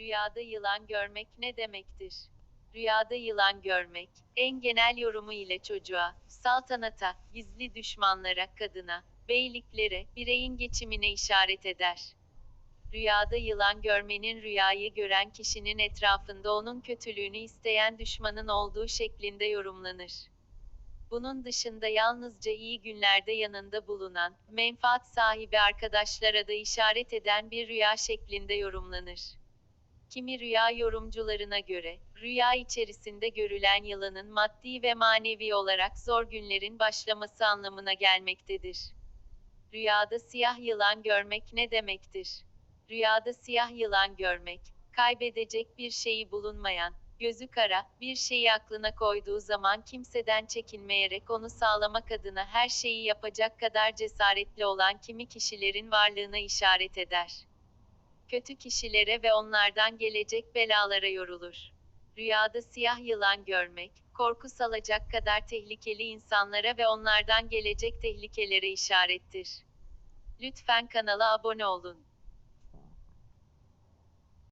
Rüyada yılan görmek ne demektir? Rüyada yılan görmek, en genel yorumu ile çocuğa, saltanata, gizli düşmanlara, kadına, beyliklere, bireyin geçimine işaret eder. Rüyada yılan görmenin rüyayı gören kişinin etrafında onun kötülüğünü isteyen düşmanın olduğu şeklinde yorumlanır. Bunun dışında yalnızca iyi günlerde yanında bulunan, menfaat sahibi arkadaşlara da işaret eden bir rüya şeklinde yorumlanır. Kimi rüya yorumcularına göre, rüya içerisinde görülen yılanın maddi ve manevi olarak zor günlerin başlaması anlamına gelmektedir. Rüyada siyah yılan görmek ne demektir? Rüyada siyah yılan görmek, kaybedecek bir şeyi bulunmayan, gözü kara, bir şeyi aklına koyduğu zaman kimseden çekinmeyerek onu sağlamak adına her şeyi yapacak kadar cesaretli olan kimi kişilerin varlığına işaret eder. Kötü kişilere ve onlardan gelecek belalara yorulur. Rüyada siyah yılan görmek, korku salacak kadar tehlikeli insanlara ve onlardan gelecek tehlikelere işarettir. Lütfen kanala abone olun.